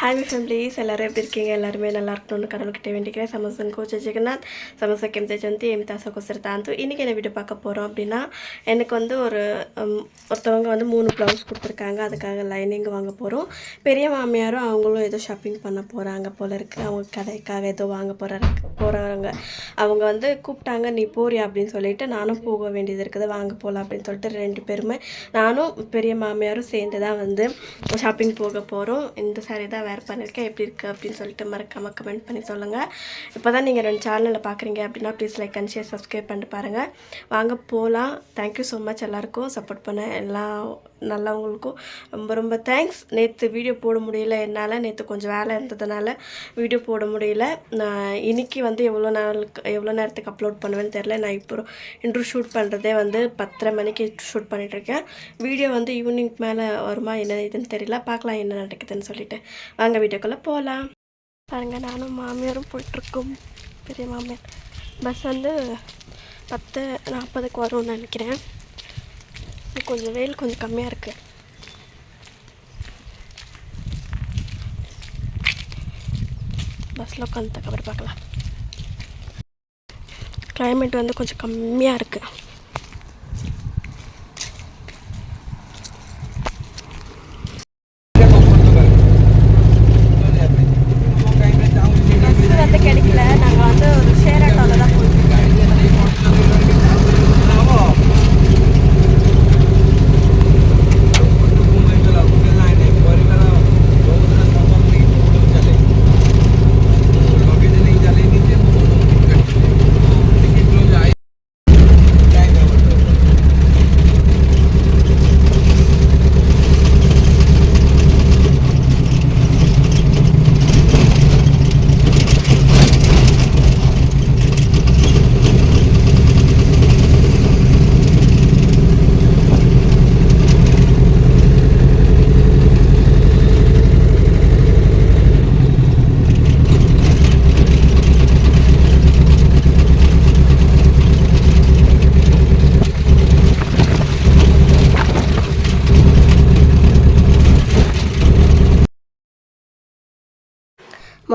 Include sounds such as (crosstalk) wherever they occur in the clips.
Hi families எல்லோரும் எப்படி இருக்கீங்க? எல்லாருமே நல்லா இருக்கணும்னு கடவுள்கிட்ட வேண்டிக்கிறேன். சமசன் கோச் ஜெகநாத். சமச கெம் ஜெயந்தி. எம் தாச கோசர் தாந்து. இன்றைக்கி என்ன வீடு பார்க்க போகிறோம் அப்படின்னா எனக்கு வந்து ஒரு ஒருத்தவங்க வந்து மூணு ப்ளவுஸ் கொடுத்துருக்காங்க. அதுக்காக லைனிங் வாங்க போகிறோம் பெரிய மாமியாரும் அவங்களும் ஏதோ ஷாப்பிங் பண்ண போகிறாங்க போல் இருக்குது அவங்க கடைக்காக ஏதோ வாங்க போகிறாங்க போகிறாங்க அவங்க வந்து கூப்பிட்டாங்க நீ போறியா? அப்படின்னு சொல்லிட்டு நானும் போக வேண்டியது இருக்குது. வாங்க போகலாம் அப்படின்னு சொல்லிட்டு ரெண்டு பேருமே நானும் பெரிய மாமியாரும் சேர்ந்து தான் வந்து ஷாப்பிங் போக போகிறோம் இந்த சாரி தான் வேர் பண்ணியிருக்கேன் எப்படி இருக்குது அப்படின்னு சொல்லிட்டு மறக்காமல் கமெண்ட் பண்ணி சொல்லுங்கள் இப்போ தான் நீங்கள் ரெண்டு சேனலில் பார்க்குறீங்க அப்படின்னா please like and share subscribe பண்ணிட்டு பாருங்கள் வாங்க போகலாம் தேங்க்யூ ஸோ மச் எல்லாருக்கும் சப்போர்ட் பண்ண எல்லா நல்லவங்களுக்கும் ரொம்ப ரொம்ப தேங்க்ஸ் நேற்று வீடியோ போட முடியல. என்னால் நேற்று கொஞ்சம் வேலை இருந்ததுனால வீடியோ போட முடியல. நான் இன்னைக்கு வந்து எவ்வளோ நாளுக்கு எவ்வளோ நேரத்துக்கு அப்லோட் பண்ணுவேன்னு தெரில நான் இப்போ இன்ட்ரூ ஷூட் பண்ணுறதே வந்து பத்தரை மணிக்கு ஷூட் பண்ணிகிட்ருக்கேன் வீடியோ வந்து ஈவினிங் மேலே வருமா என்ன இதுன்னு தெரியல. பார்க்கலாம் என்ன நடக்குதுன்னு சொல்லிட்டு. வாங்க வீடியோக்குள்ளே போகலாம் பாருங்க நானும் மாமியாரும் போயிட்டுருக்கோம். பெரிய மாமியார். பஸ் வந்து பத்து நாற்பதுக்கு வரும்னு நினைக்கிறேன். கொஞ்சம் வெயில் கொஞ்சம் கம்மியாக இருக்குது பஸ்ஸில் உட்காந்து அப்புறம் பார்க்கலாம் கிளைமேட் வந்து கொஞ்சம் கம்மியாக இருக்குது பஸ் வந்து கிடைக்கல நாங்கள் வந்து ஒரு ஷேர் ஆட்டோவில் தான் போயிட்டு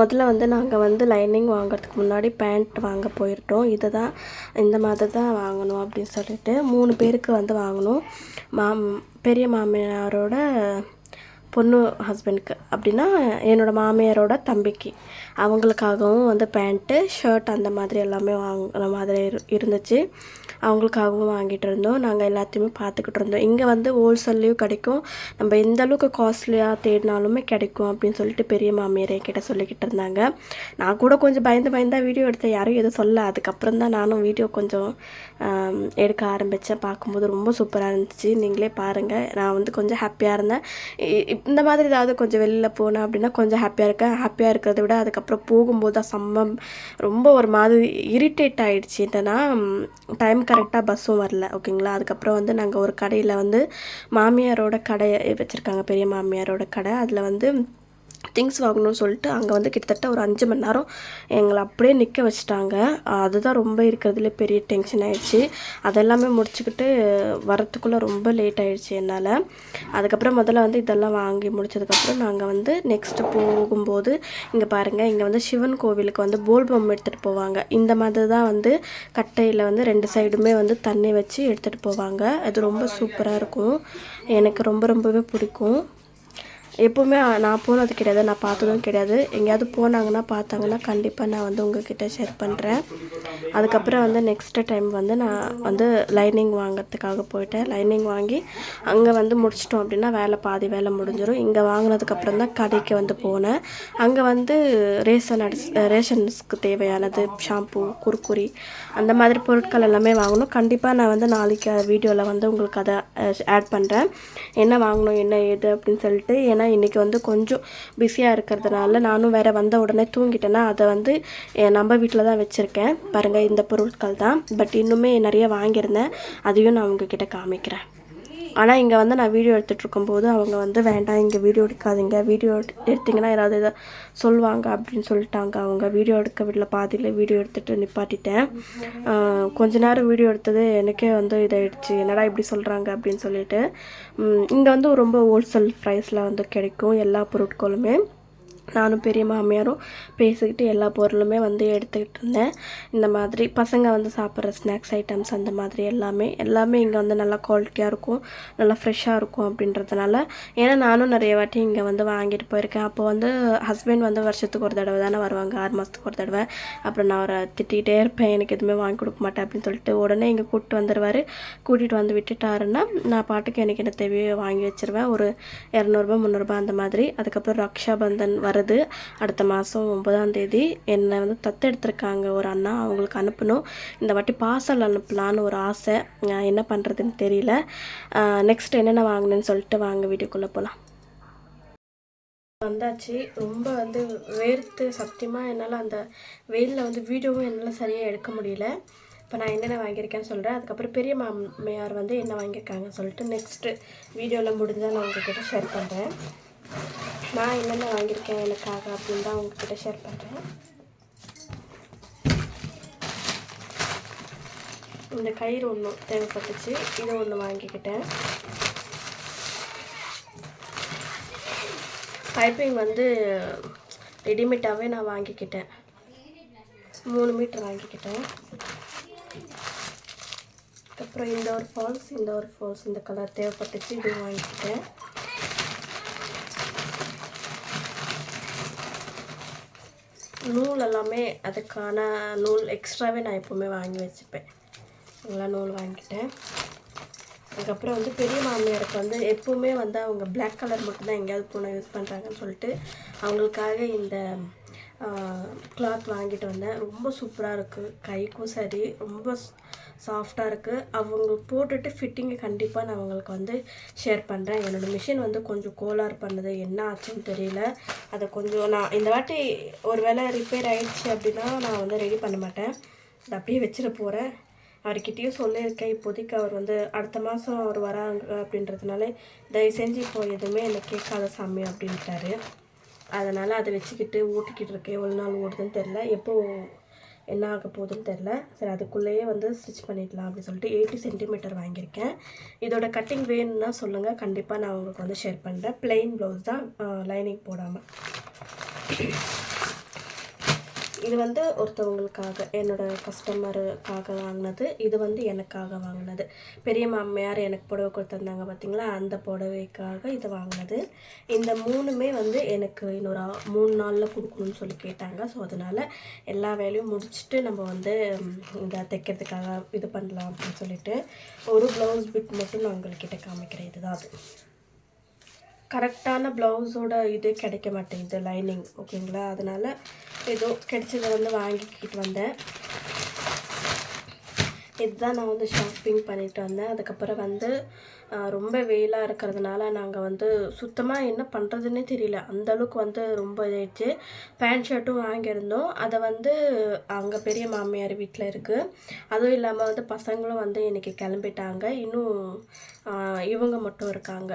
முதல்ல வந்து நாங்கள் வந்து லைனிங் வாங்குறதுக்கு முன்னாடி பேண்ட் வாங்க போயிட்டோம் இதை தான் இந்த மாதிரி தான் வாங்கணும் அப்படின்னு சொல்லிட்டு மூணு பேருக்கு வந்து வாங்கணும். மாம் பெரிய மாமியாரோட பொண்ணு ஹஸ்பண்டுக்கு அப்படின்னா என்னோடய மாமியாரோட தம்பிக்கு. அவங்களுக்காகவும் வந்து பேண்ட்டு ஷர்ட் அந்த மாதிரி எல்லாமே வாங்குற மாதிரி இரு- இருந்துச்சு. அவங்களுக்காகவும் வாங்கிட்டு இருந்தோம். நாங்கள் எல்லாத்தையுமே பார்த்துக்கிட்டு இருந்தோம். இங்கே வந்து ஹோல்சேல்லையும் கிடைக்கும். நம்ம எந்த அளவுக்கு காஸ்ட்லியாக தேடினாலுமே கிடைக்கும் அப்படின்னு சொல்லிட்டு பெரிய மாமியார் என்கிட்ட சொல்லிக்கிட்டு இருந்தாங்க. நான் கூட கொஞ்சம் பயந்து பயந்தா வீடியோ எடுத்தேன். யாரும் எதுவும் சொல்ல அதுக்கப்புறம் தான் நானும் வீடியோ கொஞ்சம் எடுக்க ஆரம்பித்தேன் பார்க்கும்போது ரொம்ப சூப்பராக இருந்துச்சு. நீங்களே பாருங்கள் நான் வந்து கொஞ்சம் ஹாப்பியாக இருந்தேன். இந்த மாதிரி ஏதாவது கொஞ்சம் வெளியில் போனேன் அப்படின்னா கொஞ்சம் ஹாப்பியாக இருக்கேன். ஹாப்பியாக இருக்கிறத விட அதுக்கப்புறம் போகும்போது தான் செம்ம ரொம்ப ஒரு மாதிரி இரிட்டேட் ஆகிடுச்சு என்னன்னா டைம் கரெக்டாக பஸ்ஸும் வரல ஓகேங்களா அதுக்கப்புறம் வந்து நாங்கள் ஒரு கடையில் வந்து மாமியாரோட கடை வச்சுருக்காங்க பெரிய மாமியாரோட கடை. அதில் வந்து திங்ஸ் வாங்கணும்னு சொல்லிட்டு அங்கே வந்து கிட்டத்தட்ட ஒரு அஞ்சு மணி நேரம் எங்களை அப்படியே நிற்க வச்சுட்டாங்க. அதுதான் ரொம்ப இருக்கிறதுல பெரிய டென்ஷன் ஆயிடுச்சு. அதெல்லாமே முடிச்சுக்கிட்டு வரத்துக்குள்ளே ரொம்ப லேட் ஆயிடுச்சு என்னால். அதுக்கப்புறம் முதல்ல வந்து இதெல்லாம் வாங்கி முடிச்சதுக்கப்புறம் நாங்கள் வந்து நெக்ஸ்ட்டு போகும்போது இங்கே பாருங்கள் இங்கே வந்து சிவன் கோவிலுக்கு வந்து போல்பம் எடுத்துகிட்டு போவாங்க. இந்த மாதிரி தான் வந்து கட்டையில் வந்து ரெண்டு சைடுமே வந்து தண்ணி வச்சு எடுத்துகிட்டு போவாங்க. அது ரொம்ப சூப்பராக இருக்கும். எனக்கு ரொம்ப ரொம்பவே பிடிக்கும். எப்போவுமே நான் போனது கிடையாது நான் பார்த்ததும் கிடையாது. எங்கேயாவது போனாங்கன்னா பார்த்தாங்கன்னா கண்டிப்பாக நான் வந்து உங்ககிட்ட ஷேர் பண்ணுறேன் அதுக்கப்புறம் வந்து நெக்ஸ்ட்டு டைம் வந்து நான் வந்து லைனிங் வாங்கிறதுக்காக போயிட்டேன். லைனிங் வாங்கி அங்கே வந்து முடிச்சிட்டோம் அப்படின்னா வேலை பாதி வேலை முடிஞ்சிடும் இங்கே வாங்கினதுக்கப்புறம் தான் கடைக்கு வந்து போனேன். அங்கே வந்து ரேஷன் அடிஸ் ரேஷன்ஸ்க்கு தேவையானது ஷாம்பு குர்குரி அந்த மாதிரி பொருட்கள் எல்லாமே வாங்கணும். கண்டிப்பாக நான் வந்து நாளைக்கு வீடியோவில் வந்து உங்களுக்கு அதை ஆட் பண்ணுறேன் என்ன வாங்கணும் என்ன ஏது அப்படின்னு சொல்லிட்டு ஏன்னா இன்றைக்கி வந்து கொஞ்சம் பிஸியாக இருக்கிறதுனால நானும் வேறு வந்த உடனே தூங்கிட்டேன்னா அதை வந்து என் நம்ம வீட்டில் தான் வச்சுருக்கேன். பாருங்கள் இந்த பொருட்கள் தான். பட் இன்னுமே நிறைய வாங்கியிருந்தேன். அதையும் நான் உங்ககிட்ட காமிக்கிறேன். ஆனால் இங்கே வந்து நான் வீடியோ எடுத்துகிட்ருக்கும்போது அவங்க வந்து வேண்டாம் இங்கே வீடியோ எடுக்காதீங்க. வீடியோ எடுத்தீங்கன்னா யாராவது இதை சொல்லுவாங்க அப்படின்னு சொல்லிட்டாங்க. அவங்க வீடியோ எடுக்க விடல பாதியில் வீடியோ எடுத்துகிட்டு நிப்பாட்டிட்டேன். கொஞ்ச நேரம் வீடியோ எடுத்தது எனக்கே வந்து இதாயிடுச்சு. என்னடா இப்படி சொல்கிறாங்க அப்படின்னு சொல்லிட்டு இங்கே வந்து ரொம்ப ஹோல்சேல் ப்ரைஸில் வந்து கிடைக்கும் எல்லா பொருட்களுமே. நானும் பெரிய மாமியாரும் பேசிக்கிட்டு எல்லா பொருளுமே வந்து எடுத்துக்கிட்டு இருந்தேன். இந்த மாதிரி பசங்க வந்து சாப்பிட்ற ஸ்நாக்ஸ் ஐட்டம்ஸ் அந்த மாதிரி எல்லாமே எல்லாமே இங்கே வந்து நல்லா குவாலிட்டியாக இருக்கும் நல்லா ஃப்ரெஷ்ஷாக இருக்கும் அப்படின்றதுனால. ஏன்னா நானும் நிறைய வாட்டி இங்கே வந்து வாங்கிட்டு போயிருக்கேன். அப்போ வந்து ஹஸ்பண்ட் வந்து வருஷத்துக்கு ஒரு தடவை தானே வருவாங்க ஆறு மாதத்துக்கு ஒரு தடவை. அப்புறம் நான் அவரை திட்டிகிட்டே இருப்பேன் எனக்கு எதுவுமே வாங்கி கொடுக்க மாட்டேன் அப்படின்னு சொல்லிட்டு உடனே இங்கே கூப்பிட்டு வந்துடுவார் கூட்டிகிட்டு வந்து விட்டுட்டாருன்னா நான் பாட்டுக்கு எனக்கு என்ன தேவையோ வாங்கி வச்சிருவேன். ஒரு இரநூறுபா முந்நூறுபா அந்த மாதிரி. அதுக்கப்புறம் ரக்ஷா பந்தன் வருது அடுத்த மாதம் ஒன்பதாம் தேதி என்னை வந்து தத்தெடுத்திருக்காங்க ஒரு அண்ணா. அவங்களுக்கு அனுப்பணும். இந்த வாட்டி பார்சல் அனுப்பலான்னு ஒரு ஆசை. நான் என்ன பண்ணுறதுன்னு தெரியல. நெக்ஸ்ட் என்னென்ன வாங்கினேன்னு சொல்லிட்டு வாங்க வீட்டுக்குள்ளே போகலாம் வந்தாச்சு. ரொம்ப வந்து வேர்த்து சத்தியமாக என்னால் அந்த வெயிலில் வந்து வீடியோவும் என்னால் சரியாக எடுக்க முடியல. இப்போ நான் என்னென்ன வாங்கியிருக்கேன்னு சொல்கிறேன் அதுக்கப்புறம் பெரிய மாமியார் வந்து என்ன வாங்கியிருக்காங்கன்னு சொல்லிட்டு நெக்ஸ்ட்டு வீடியோவில் முடிஞ்சால் நான் உங்ககிட்ட ஷேர் பண்ணுறேன் நான் என்னென்ன வாங்கியிருக்கேன் எனக்காக அப்படின்னு தான் உங்ககிட்ட ஷேர் பண்ணுறேன் இந்த கயிறு ஒன்று தேவைப்பட்டுச்சு. இதை ஒன்று வாங்கிக்கிட்டேன். பைப்பிங் வந்து ரெடிமேடாகவே நான் வாங்கிக்கிட்டேன். மூணு மீட்டர் வாங்கிக்கிட்டேன். அப்புறம் இந்த ஒரு ஃபால்ஸ் இந்த ஒரு ஃபால்ஸ் இந்த கலர் தேவைப்பட்டுச்சு இது வாங்கிக்கிட்டேன். நூல் எல்லாமே அதுக்கான நூல் எக்ஸ்ட்ராவே நான் எப்போவுமே வாங்கி வச்சுப்பேன். இதெல்லாம் நூல் வாங்கிட்டேன். அதுக்கப்புறம் வந்து பெரிய மாமியாருக்கு வந்து எப்போவுமே வந்து அவங்க பிளாக் கலர் மட்டும்தான் எங்கேயாவது போனால் யூஸ் பண்ணுறாங்கன்னு சொல்லிட்டு அவங்களுக்காக இந்த கிளாத் வாங்கிட்டு வந்தேன். ரொம்ப சூப்பராக இருக்குது கைக்கும் சரி ரொம்ப சாஃப்டாக இருக்குது அவங்க போட்டுட்டு ஃபிட்டிங்கு கண்டிப்பாக நான் அவங்களுக்கு வந்து ஷேர் பண்ணுறேன் என்னோடய மிஷின் வந்து கொஞ்சம் கோளாறு பண்ணுது என்ன ஆச்சுன்னு தெரியல. அதை கொஞ்சம் நான் இந்த வாட்டி ஒரு வேளை ரிப்பேர் ஆகிடுச்சு அப்படின்னா நான் வந்து ரெடி பண்ண மாட்டேன். அதை அப்படியே வச்சிட போகிறேன் அவர்கிட்டயும் சொல்லியிருக்கேன். இப்போதைக்கு அவர் வந்து அடுத்த மாதம் அவர் வராங்க அப்படின்றதுனால தயவு செஞ்சு இப்போ எதுவுமே என்னை கேட்காத சாமி அப்படின்ட்டாரு. அதனால் அதை வச்சுக்கிட்டு ஓட்டிக்கிட்டு இருக்கேன். எவ்வளோ நாள் ஓடுதுன்னு தெரில எப்போது என்ன ஆக போகுதுன்னு தெரில. சரி அதுக்குள்ளேயே வந்து ஸ்டிச் பண்ணிடலாம் அப்படின்னு சொல்லிட்டு எயிட்டி சென்டிமீட்டர் வாங்கியிருக்கேன். இதோட கட்டிங் வேணும்னா சொல்லுங்கள் கண்டிப்பாக நான் உங்களுக்கு வந்து ஷேர் பண்ணுறேன் பிளெயின் ப்ளவுஸ் தான் லைனிங் போடாமல் இது வந்து ஒருத்தவங்களுக்காக என்னோட கஸ்டமருக்காக வாங்கினது இது வந்து எனக்காக வாங்கினது. பெரிய மாமியார் எனக்கு புடவை கொடுத்துருந்தாங்க பார்த்தீங்களா அந்த புடவைக்காக இது வாங்கினது. இந்த மூணுமே வந்து எனக்கு இன்னொரு மூணு நாளில் கொடுக்கணும்னு சொல்லி கேட்டாங்க. ஸோ அதனால் எல்லா வேலையும் முடிச்சுட்டு நம்ம வந்து இந்த தைக்கிறதுக்காக இது பண்ணலாம் அப்படின்னு சொல்லிட்டு ஒரு ப்ளவுஸ் பிட் மட்டும் நான் உங்கள்கிட்ட காமிக்கிறேன். இதுதான் அது. கரெக்டான ப்ளவுஸோட இது கிடைக்க மாட்டேங்குது லைனிங் ஓகேங்களா அதனால் ஏதோ கிடைச்சதை வந்து வாங்கிக்கிட்டு வந்தேன் இதுதான் நான் வந்து ஷாப்பிங் பண்ணிட்டு வந்தேன். அதுக்கப்புறம் வந்து ரொம்ப வெயிலாக இருக்கிறதுனால நாங்கள் வந்து சுத்தமாக என்ன பண்ணுறதுன்னே தெரியல. அந்தளவுக்கு வந்து ரொம்ப இதாகிடுச்சு பேண்ட் ஷர்ட்டும் வாங்கியிருந்தோம். அதை வந்து அங்கே பெரிய மாமியார் வீட்டில் இருக்குது அதுவும் இல்லாமல் வந்து பசங்களும் வந்து இன்றைக்கி கிளம்பிட்டாங்க. இன்னும் இவங்க மட்டும் இருக்காங்க.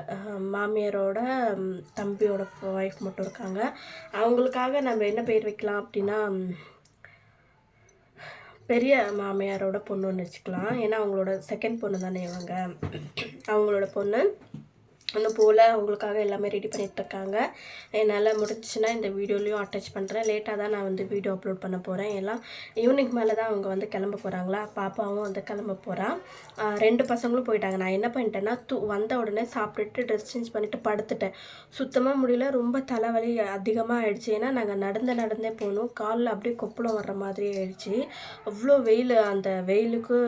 மாமியாரோட தம்பியோட ஒய்ஃப் மட்டும் இருக்காங்க. அவங்களுக்காக நம்ம என்ன பேர் வைக்கலாம் அப்படின்னா பெரிய மாமியாரோட பொண்ணுன்னு வச்சுக்கலாம். ஏன்னா அவங்களோட செகண்ட் பொண்ணு தானே இவங்க. அவங்களோட பொண்ணு அந்த போல் அவங்களுக்காக எல்லாமே ரெடி பண்ணிகிட்ருக்காங்க என்னால் முடிஞ்சுச்சுன்னா இந்த வீடியோலையும் அட்டாச் பண்ணுறேன் லேட்டாக தான் நான் வந்து வீடியோ அப்லோட் பண்ண போகிறேன் எல்லாம் ஈவினிங் மேலே தான் அவங்க வந்து கிளம்ப போகிறாங்களா பாப்பாவும் வந்து கிளம்ப போகிறான் ரெண்டு பசங்களும் போயிட்டாங்க. நான் என்ன பண்ணிட்டேன்னா தூ வந்த உடனே சாப்பிட்டுட்டு ட்ரெஸ் சேஞ்ச் பண்ணிவிட்டு படுத்துட்டேன். சுத்தமாக முடியல. ரொம்ப தலைவலி அதிகமாக ஆயிடுச்சு ஏன்னா நாங்கள் நடந்து நடந்தே போகணும் காலில் அப்படியே கொப்பளம் வர்ற மாதிரி ஆயிடுச்சு. அவ்வளோ வெயில். அந்த வெயிலுக்கு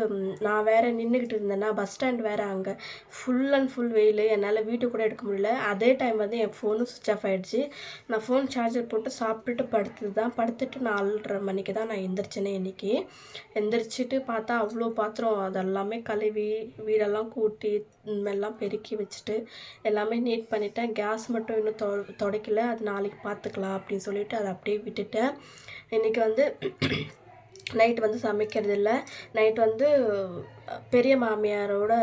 நான் வேறு நின்றுக்கிட்டு இருந்தேன்னா பஸ் ஸ்டாண்ட் வேறு அங்கே. ஃபுல் அண்ட் ஃபுல் வெயில். என்னால் வீடியோ கூட எடுக்க முடியல. அதே டைம் வந்து என் ஃபோனும் சுவிச் ஆஃப் ஆகிடுச்சு நான் ஃபோன் சார்ஜர் போட்டு சாப்பிட்டுட்டு படுத்தது தான். படுத்துட்டு நாலரை மணிக்கு தான் நான் எந்திரிச்சேனே இன்னைக்கு. எந்திரிச்சிட்டு பார்த்தா அவ்வளோ பாத்திரம் அதெல்லாமே கழுவி வீடெல்லாம் கூட்டி ம், எல்லாம் பெருக்கி வச்சுட்டு எல்லாமே நீட் பண்ணிட்டேன். கேஸ் மட்டும் இன்னும் தொ துடைக்கல. அது நாளைக்கு பார்த்துக்கலாம் அப்படின்னு சொல்லிட்டு அதை அப்படியே விட்டுட்டேன். இன்றைக்கி வந்து நைட் வந்து சமைக்கிறது இல்லை நைட் வந்து பெரிய மாமியாரோட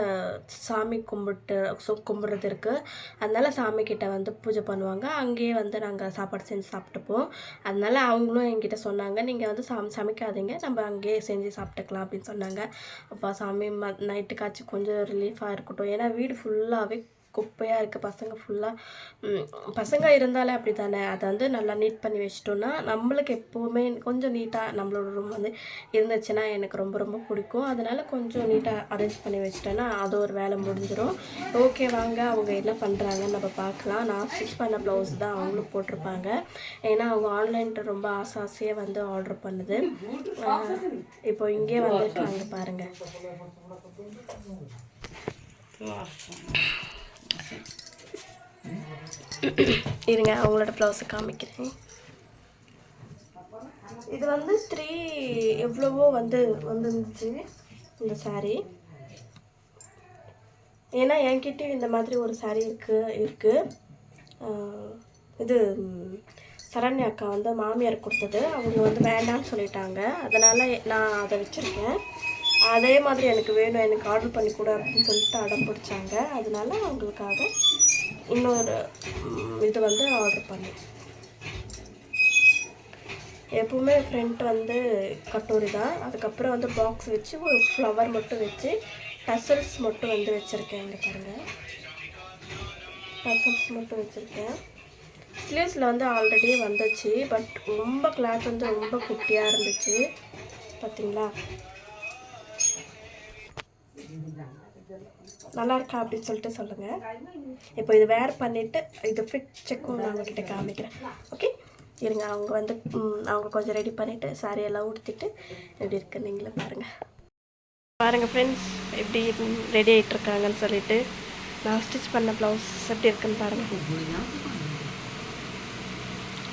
சாமி கும்பிட்டு சு கும்பிட்றது இருக்குது அதனால சாமிக்கிட்ட வந்து பூஜை பண்ணுவாங்க. அங்கேயே வந்து நாங்கள் சாப்பாடு செஞ்சு சாப்பிட்டுப்போம். அதனால அவங்களும் என்கிட்ட சொன்னாங்க நீங்கள் வந்து சம் சமைக்காதீங்க. நம்ம அங்கேயே செஞ்சு சாப்பிட்டுக்கலாம் அப்படின்னு சொன்னாங்க. அப்போ சாமி ம நைட்டுக்காச்சும் கொஞ்சம் ரிலீஃபாக இருக்கட்டும். ஏன்னா வீடு ஃபுல்லாகவே குப்பையாக இருக்குது பசங்க ஃபுல்லாக பசங்க இருந்தாலே அப்படி தானே அதை வந்து நல்லா நீட் பண்ணி வச்சிட்டோன்னா நம்மளுக்கு எப்போவுமே கொஞ்சம் நீட்டாக நம்மளோட ரூம் வந்து இருந்துச்சுன்னா எனக்கு ரொம்ப ரொம்ப பிடிக்கும். அதனால் கொஞ்சம் நீட்டாக அரேஞ்ச் பண்ணி வச்சிட்டேன்னா அது ஒரு வேலை முடிஞ்சிடும் ஓகே வாங்க. அவங்க என்ன பண்ணுறாங்கன்னு நம்ம பார்க்கலாம். நான் ஸ்டிச் பண்ண ப்ளவுஸ் தான் அவங்களும் போட்டிருப்பாங்க. ஏன்னா அவங்க ஆன்லைனில் ரொம்ப ஆசை ஆசையாக வந்து ஆர்டர் பண்ணுது. இப்போ இங்கே வந்திருக்காங்க பாருங்கள் (coughs) இருங்க அவங்களோட ப்ளவுஸை காமிக்கிறேன். இது வந்து த்ரீ எவ்வளவோ வந்து வந்துருந்துச்சு இந்த saree. ஏன்னா என்கிட்டயும் இந்த மாதிரி ஒரு saree இருக்கு இருக்கு. இது சரண்யா அக்கா வந்து மாமியார் கொடுத்தது. அவங்க வந்து வேண்டாம்னு சொல்லிட்டாங்க. அதனால் நான் அதை வச்சுருக்கேன். அதே மாதிரி எனக்கு வேணும் எனக்கு ஆர்டர் பண்ணி கூட அப்படின்னு சொல்லிட்டு அடம் பிடிச்சாங்க. அதனால அவங்களுக்காக இன்னொரு இது வந்து ஆர்டர் பண்ணேன். எப்பவுமே ஃப்ரண்ட் வந்து கட்டோரி தான். அதுக்கப்புறம் வந்து பாக்ஸ் வச்சு ஒரு ஃப்ளவர் மட்டும் வச்சு டசல்ஸ் மட்டும் வந்து வச்சுருக்கேன் இங்கே பாருங்கள் டசல்ஸ் மட்டும் வச்சுருக்கேன். ஸ்லீவ்ஸில் வந்து ஆல்ரெடி வந்துச்சு பட் ரொம்ப கிளாத் வந்து ரொம்ப குட்டியாக இருந்துச்சு. பார்த்தீங்களா நல்லா இருக்கா அப்படின்னு சொல்லிட்டு சொல்லுங்கள் இப்போ இது வேர் பண்ணிவிட்டு இது ஃபிட் செக்கும் நான் உங்ககிட்ட காமிக்கிறேன் ஓகே இருங்க அவங்க வந்து ம், அவங்க கொஞ்சம் ரெடி பண்ணிவிட்டு சாரி எல்லாம் உடுத்திட்டு எப்படி இருக்கு நீங்களே பாருங்கள் பாருங்கள் ஃப்ரெண்ட்ஸ் எப்படி ரெடி ஆகிட்டு இருக்காங்கன்னு சொல்லிட்டு நான் ஸ்டிச் பண்ண ப்ளவுஸ் எப்படி இருக்குன்னு பாருங்கள்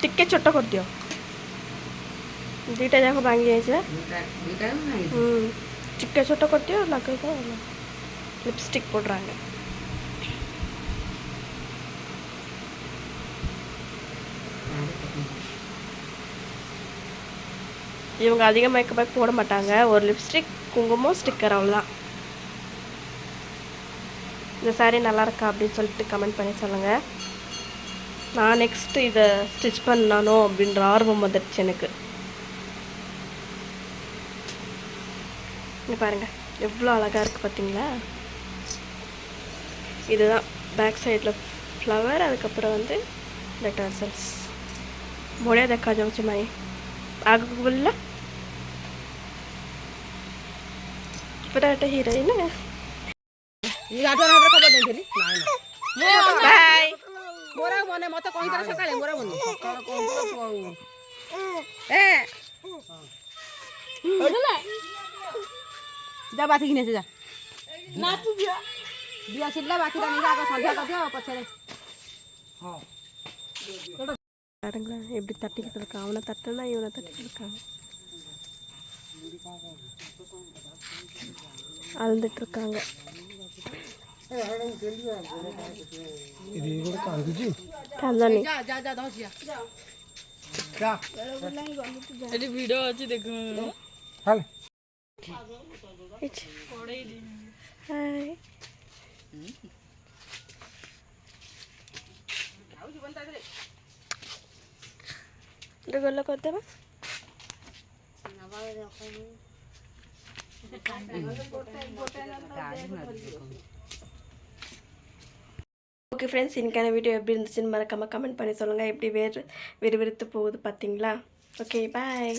ଟିକେ ଛୋଟ କରିଦିଅ ଦୁଇଟା ଯାକ ଭାଙ୍ଗି ଯାଇଛି ம் ଟିକେ ଛୋଟ କରିଦିଅ ଲଗେଇଦିଅ லிப்ஸ்டிக் போடுறாங்க. இவங்க அதிக மேக்கப் போட மாட்டாங்க. ஒரு லிப்ஸ்டிக் குங்குமம் ஸ்டிக்கர் அவ்வளோதான் இந்த saree நல்லா இருக்கா அப்படின்னு சொல்லிட்டு கமெண்ட் பண்ணி சொல்லுங்கள் நான் நெக்ஸ்ட் இதை ஸ்டிச் பண்ணானோ அப்படின்ற ஆர்வம் வந்துடுச்சு எனக்கு. இங்கே பாருங்க. எவ்வளோ அழகாக இருக்குது பார்த்தீங்களா இதுதான் பேக் சைடில் ஃப்ளவர் அதுக்கப்புறம் வந்து இந்த டர்சல்ஸ் மூడే దక్కాజం వచ్చి మరి ఆగకుండా ఇప్పుడంటే హీరోయిన్ బాయ్ ମୋର ଆଉ ମନେ ମତେ କହିଦେଲା ସକାଳେ ମୋର ମନେ ଯା ବାତିକି ନେଇ ଯା ଦିଆ ସିଲା ବାତିଟା ନେଇକି ଆଗ ସନ୍ଧ୍ୟା କରିଦିଅ ପଛରେ பாருங்களேன் எப்படி தட்டிக்கிட்டு இருக்கான் அவனை தட்டுனா இவனை தட்டிக்கிட்டு இருக்காங்க அழுதுட்டு இருக்காங்க କାନ୍ଦନି এটা করতে ஓகே ஃப்ரெண்ட்ஸ் இன்றைக்கான வீடியோ எப்படி இருந்துச்சுன்னு மறக்காமல் கமெண்ட் பண்ணி சொல்லுங்கள் எப்படி வேறு விறுவிறுத்து போகுது பார்த்தீங்களா? Okay bye